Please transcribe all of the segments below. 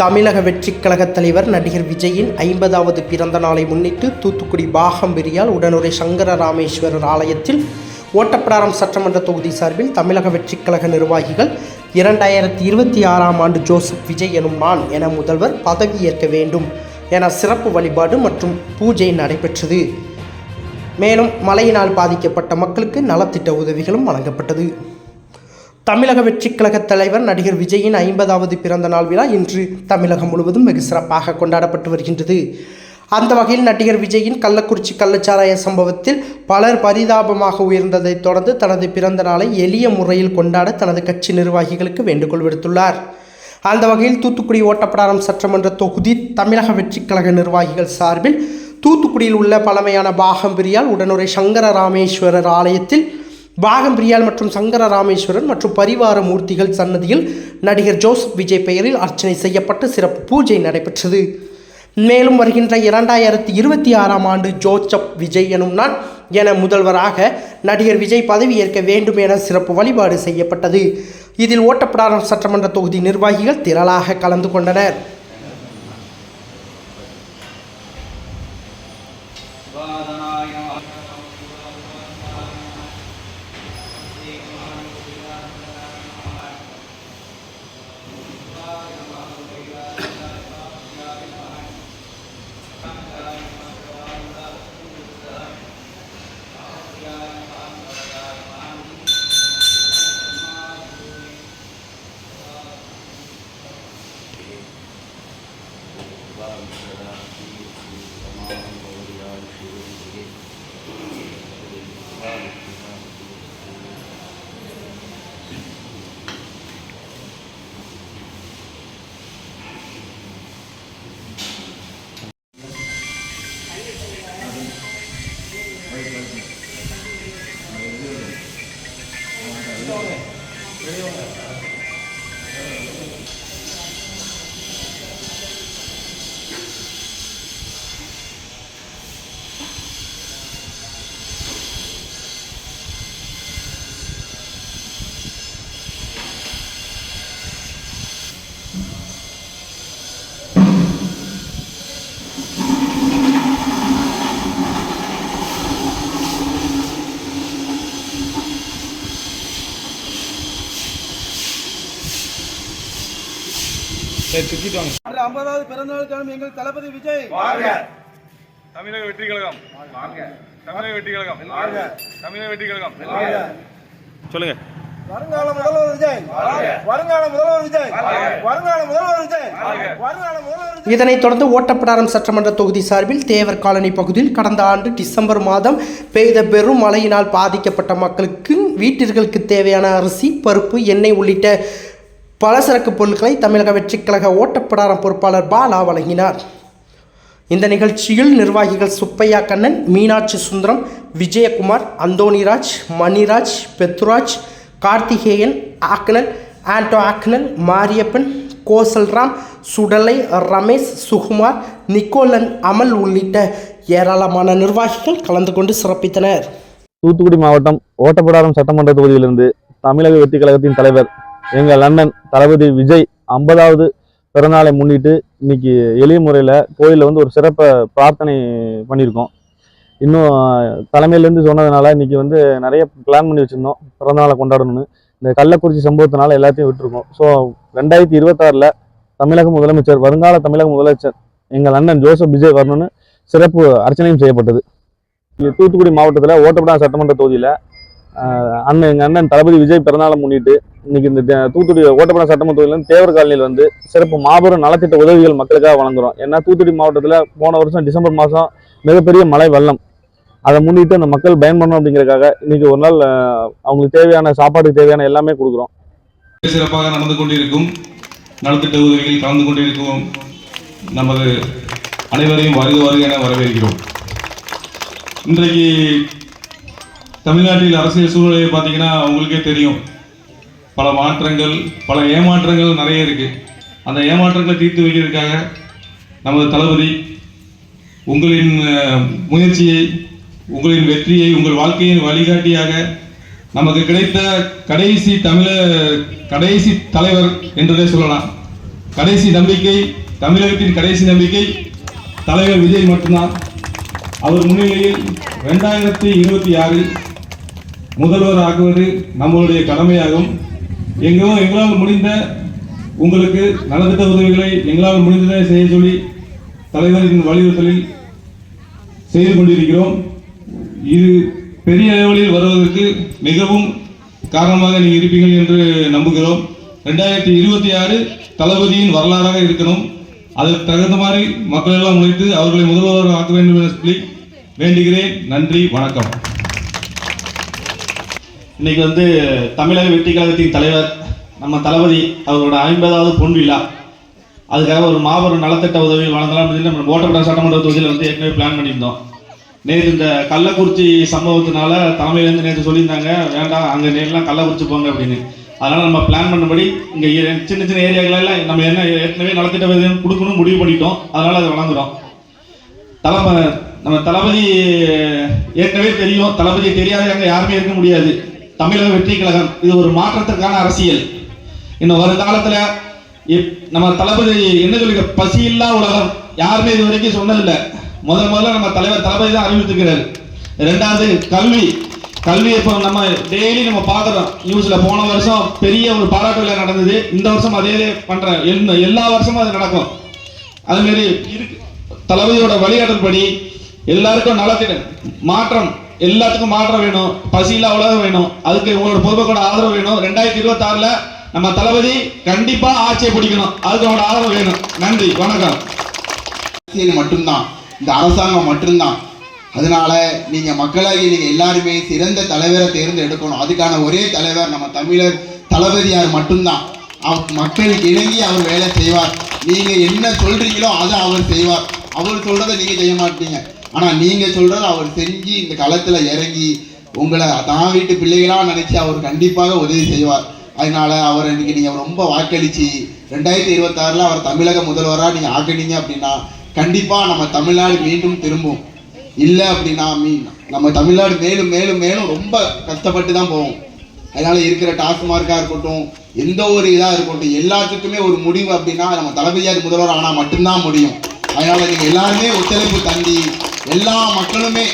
தமிழக வெற்றிக் கழகத் தலைவர் நடிகர் விஜயின் ஐம்பதாவது பிறந்த நாளை முன்னிட்டு தூத்துக்குடி பாகம்பிரியால் உடனுரை சங்கர ராமேஸ்வரர் ஆலயத்தில் ஓட்டப்பிடாரம் சட்டமன்ற தொகுதி சார்பில் தமிழக வெற்றிக் கழக நிர்வாகிகள் இரண்டாயிரத்தி இருபத்தி ஆறாம் ஆண்டு ஜோசப் விஜய் எனும் நான் என முதல்வர் பதவியேற்க வேண்டும் என சிறப்பு வழிபாடு மற்றும் பூஜை நடைபெற்றது. மேலும் மழையினால் பாதிக்கப்பட்ட மக்களுக்கு நலத்திட்ட உதவிகளும் வழங்கப்பட்டது. தமிழக வெற்றி கழக தலைவர் நடிகர் விஜயின் ஐம்பதாவது பிறந்த நாள் விழா இன்று தமிழகம் முழுவதும் வெகு சிறப்பாக கொண்டாடப்பட்டு வருகின்றது. அந்த வகையில் நடிகர் விஜயின் கள்ளக்குறிச்சி கள்ளச்சாராய சம்பவத்தில் பலர் பரிதாபமாக உயர்ந்ததைத் தொடர்ந்து தனது பிறந்த நாளை எளிய முறையில் கொண்டாட தனது கட்சி நிர்வாகிகளுக்கு வேண்டுகோள் விடுத்துள்ளார். அந்த வகையில் தூத்துக்குடி ஓட்டப்படாரம் சட்டமன்ற தொகுதி தமிழக வெற்றிக் கழக நிர்வாகிகள் சார்பில் தூத்துக்குடியில் உள்ள பழமையான பாகம்பிரியால் உடனுரை சங்கர ராமேஸ்வரர் ஆலயத்தில் பாகம்பிரியால் மற்றும் சங்கர ராமேஸ்வரன் மற்றும் பரிவார மூர்த்திகள் சன்னதியில் நடிகர் ஜோசப் விஜய் பெயரில் அர்ச்சனை செய்யப்பட்டு சிறப்பு பூஜை நடைபெற்றது. மேலும் வருகின்ற இரண்டாயிரத்தி இருபத்தி ஆறாம் ஆண்டு ஜோசப் விஜய் எனும் நான் என முதல்வராக நடிகர் விஜய் பதவியேற்க வேண்டும் என சிறப்பு வழிபாடு செய்யப்பட்டது. இதில் ஓட்டப்பிடாரம் சட்டமன்ற தொகுதி நிர்வாகிகள் திரளாக கலந்து கொண்டனர். ಮಿತ್ರ சுத்திட்டு வாங்க ஐம்பதாவது பிறந்தநாள் காணும் எங்கள் தளபதி விஜய். தமிழக வெற்றி கழகம். தமிழக வெற்றி கழகம். தமிழக வெற்றி கழகம். சொல்லுங்க. வருங்கால முதல்வர் விஜய். வருங்கால முதல்வர் விஜய். வருங்கால முதல்வர் விஜய். வருங்கால முதல்வர் இதனைத் தொடர்ந்து ஓட்டப்பிடாரம் சட்டமன்ற தொகுதி சார்பில் தேவர் காலனி பகுதியில் கடந்த ஆண்டு டிசம்பர் மாதம் பெய்த பெரும் மழையினால் பாதிக்கப்பட்ட மக்களுக்கு வீட்டிற்கு தேவையான அரிசி பருப்பு எண்ணெய் உள்ளிட்ட பலசரக்கு பொருட்களை தமிழக வெற்றிக்கழக ஓட்டப்படாரம் பொறுப்பாளர் பாலா வழங்கினார். இந்த நிகழ்ச்சியில் நிர்வாகிகள் சுப்பையா கண்ணன் மீனாட்சி சுந்தரம் விஜயகுமார் அந்தோணிராஜ் மணிராஜ் பெத்ராஜ் கார்த்திகேயன் ஆக்னல் ஆண்டோ ஆக்னல் மாரியப்பன் கோசல்ராம் சுடலை ரமேஷ் சுகுமார் நிக்கோலன் அமல் உள்ளிட்ட ஏராளமான நிர்வாகிகள் கலந்து கொண்டு சிறப்பித்தனர். தூத்துக்குடி மாவட்டம் ஓட்டப்படாரம் சட்டமன்ற தொகுதியிலிருந்து தமிழக வெற்றி கழகத்தின் தலைவர் எங்கள் லண்டன் தளபதி விஜய் ஐம்பதாவது பிறநாளை முன்னிட்டு இன்னைக்கு எளிய முறையில் கோயிலில் வந்து ஒரு சிறப்பை பிரார்த்தனை பண்ணியிருக்கோம். இன்னும் தலைமையிலேருந்து சொன்னதுனால இன்னைக்கு வந்து நிறைய பிளான் பண்ணி வச்சுருந்தோம் பிறந்தநாளை கொண்டாடணும்னு. இந்த கள்ளக்குறிச்சி சம்பவத்தினால எல்லாத்தையும் விட்டுருக்கோம். ஸோ ரெண்டாயிரத்தி இருபத்தாறில் தமிழக முதலமைச்சர் வருங்கால தமிழக முதலமைச்சர் எங்கள் அண்ணன் ஜோசப் விஜய் வரணும்னு சிறப்பு அர்ச்சனையும் செய்யப்பட்டது. தூத்துக்குடி மாவட்டத்தில் ஓட்டப்படாத சட்டமன்ற தொகுதியில் அண்ணன் எங்கள் அண்ணன் தளபதி விஜய் பிறந்தநாளை முன்னிட்டு இன்னைக்கு இந்த தூத்துக்குடி ஓட்டப்பட சட்டமன்ற தொகுதியிலிருந்து தேவர் காலனியில் வந்து சிறப்பு மாபெரும் நலத்திட்ட உதவிகள் மக்களுக்காக வழங்குறோம். ஏன்னா தூத்துக்குடி மாவட்டத்தில் போன வருஷம் டிசம்பர் மாதம் மிகப்பெரிய மழை வெள்ளம். அதை முன்னிட்டு அந்த மக்கள் பயன்படணும் அப்படிங்கிறதுக்காக இன்னைக்கு ஒரு நாள் அவங்களுக்கு தேவையான சாப்பாட்டுக்கு தேவையான எல்லாமே கொடுக்குறோம். சிறப்பாக நடந்து கொண்டிருக்கும் நலத்திட்ட உதவிகளில் கலந்து கொண்டிருக்கும் நமது அனைவரையும் வருக வருக என வரவேற்கிறோம். இன்றைக்கு தமிழ்நாட்டில் அரசியல் சூழ்நிலையை பார்த்தீங்கன்னா உங்களுக்கே தெரியும். பல மாற்றங்கள் பல ஏமாற்றங்கள் நிறைய இருக்குது அந்த ஏமாற்றங்களை தீர்த்து வைக்கிறதுக்காக நமது தளபதி உங்களின் முயற்சியை உங்களின் வெற்றியை உங்கள் வாழ்க்கையின் வழிகாட்டியாக நமக்கு கிடைத்த கடைசி தமிழ கடைசி தலைவர் என்றதே சொல்லலாம். கடைசி நம்பிக்கை தமிழகத்தின் கடைசி நம்பிக்கை தலைவர் விஜய் மட்டும்தான். அவர் முன்னிலையில் ரெண்டாயிரத்தி இருபத்தி ஆறில் முதல்வர் ஆகுவது நம்மளுடைய கடமையாகும். எங்களோ எங்களால் முடிந்த உங்களுக்கு நலத்திட்ட உதவிகளை எங்களால் முடிந்ததை செய்ய சொல்லி தலைவரின் வலியுறுத்தலில் செய்து கொண்டிருக்கிறோம். இது பெரிய அளவில் வருவதற்கு மிகவும் காரணமாக நீங்கள் இருப்பீர்கள் என்று நம்புகிறோம். ரெண்டாயிரத்தி இருபத்தி ஆறு தளபதியின் வரலாறாக இருக்கணும். அதற்கு தகுந்த மாதிரி மக்கள் எல்லாம் உழைத்து அவர்களை முதல்வர் ஆக்க வேண்டும் என சொல்லி வேண்டுகிறேன். நன்றி வணக்கம். இன்னைக்கு வந்து தமிழக வெற்றி கழகத்தின் தலைவர் நம்ம தளபதி அவரோட ஐம்பதாவது பொன் விழா. அதுக்காக ஒரு மாபெரும் நலத்திட்ட உதவி வழங்கலாம் அப்படின்னு நம்ம ஓட்டப்பட்ட சட்டமன்ற தொகுதியில் வந்து ஏற்கனவே பிளான் பண்ணியிருந்தோம். நேற்று இந்த கள்ளக்குறிச்சி சம்பவத்தினால தலைமையிலேருந்து நேற்று சொல்லியிருந்தாங்க வேண்டாம் அங்கே நேரெலாம் கள்ளக்குறிச்சி போங்க அப்படின்னு. அதனால் நம்ம பிளான் பண்ணபடி இங்கே சின்ன சின்ன ஏரியாக்களெல்லாம் நம்ம என்ன ஏற்கனவே நலத்திட்ட உதவி கொடுக்கணும் முடிவு பண்ணிட்டோம். அதனால் அதை வழங்குறோம். தளப நம்ம தளபதி ஏற்கனவே தெரியும். தளபதி தெரியாதவங்க யாருமே இருக்க முடியாது. தமிழக வெற்றி கழகம் இது ஒரு மாற்றத்திற்கான அரசியல். இன்னும் வருங்காலத்துல இப்- நம்ம தளபதி என்ன சொல்லி பசி இல்லா உலகம் யாருமே இது வரைக்கும் சொன்னதில்லை. முதல் முதல்ல நம்ம தலைவர் தளபதி தான் அறிவித்துக்கிறார் ரெண்டாவது கல்வி. கல்வி இப்போ நம்ம டெய்லி நம்ம பார்க்குறோம். நியூஸ்ல போன வருஷம் பெரிய ஒரு பாராட்டு விழா நடந்தது. இந்த வருஷம் அதே பண்ற எல்லா- எல்லா வருஷமும் அது நடக்கும். அது மாதிரி இருக்கு. தளபதியோட வழிகாட்டல்படி எல்லாருக்கும் நலத்திட மாற்றம். எல்லாத்துக்கும் மாற்றம் வேணும். பசியில் உலகம் வேணும். அதுக்கு உங்களோட பொதுமக்களோட ஆதரவு வேணும். ரெண்டாயிரத்தி இருபத்தி ஆறுல நம்ம தளபதி கண்டிப்பா ஆட்சியை பிடிக்கணும். அதுக்கு உங்களோட ஆதரவு வேணும். நன்றி. வணக்கம். அரசியல் மட்டும்தான். இந்த அரசாங்கம் மட்டும்தான். அதனால நீங்க மக்களாகி நீங்க எல்லாருமே சிறந்த தலைவரை தேர்ந்தெடுக்கணும். அதுக்கான ஒரே தலைவர் நம்ம தமிழர் தளபதியார் மட்டும்தான். மக்களுக்கு இணங்கி அவர் வேலை செய்வார். நீங்க என்ன சொல்றீங்களோ அதை அவர் செய்வார். அவர் சொல்றதை நீங்க செய்ய மாட்டீங்க. ஆனா நீங்க சொல்றதை அவர் செஞ்சு இந்த களத்துல இறங்கி உங்களை தான் வீட்டு பிள்ளைகளா நினைச்சு அவர் கண்டிப்பாக உதவி செய்வார். அதனால அவரை இன்னைக்கு நீங்க ரொம்ப வாக்களிச்சு ரெண்டாயிரத்தி இருபத்தாறில் அவர் தமிழக முதல்வராக நீங்க ஆக்கினீங்க அப்படின்னா கண்டிப்பா நம்ம தமிழ்நாடு மீண்டும் திரும்பும். இல்லை அப்படின்னா மீன் நம்ம தமிழ்நாடு மேலும் மேலும் மேலும் ரொம்ப கஷ்டப்பட்டு தான் போவோம் அதனால இருக்கிற டாஸ்மார்க்காக இருக்கட்டும் எந்த ஒரு இதாக இருக்கட்டும் எல்லாத்துக்குமே ஒரு முடிவு அப்படின்னா நம்ம தளபதியார் முதல்வர் ஆனால் மட்டும்தான் முடியும். அதனால நீங்கள் எல்லாருமே ஒத்துழைப்பு தந்தி எல்லா மக்களுமே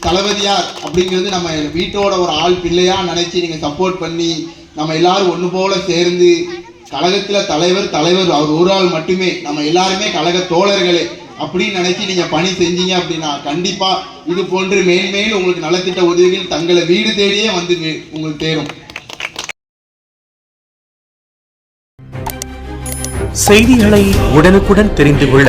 தளபதியார் அப்படிங்கிறது நம்ம வீட்டோட ஒரு ஆள் பிள்ளையா நினைச்சு நீங்க சப்போர்ட் பண்ணி நம்ம எல்லாரும் ஒன்று போல சேர்ந்து கழகத்தில் தலைவர் தலைவர் அவர் ஒரு ஆள் மட்டுமே நம்ம எல்லாருமே கழக தோழர்களே அப்படின்னு நினைச்சு நீங்க பணி செஞ்சீங்க அப்படின்னா கண்டிப்பா இது போன்று மேன்மேல் உங்களுக்கு நலத்திட்ட உதவிகள் தங்களை வீடு தேடியே வந்து உங்களுக்கு தேரும். செய்திகளை உடனுக்குடன் தெரிந்து கொள்ள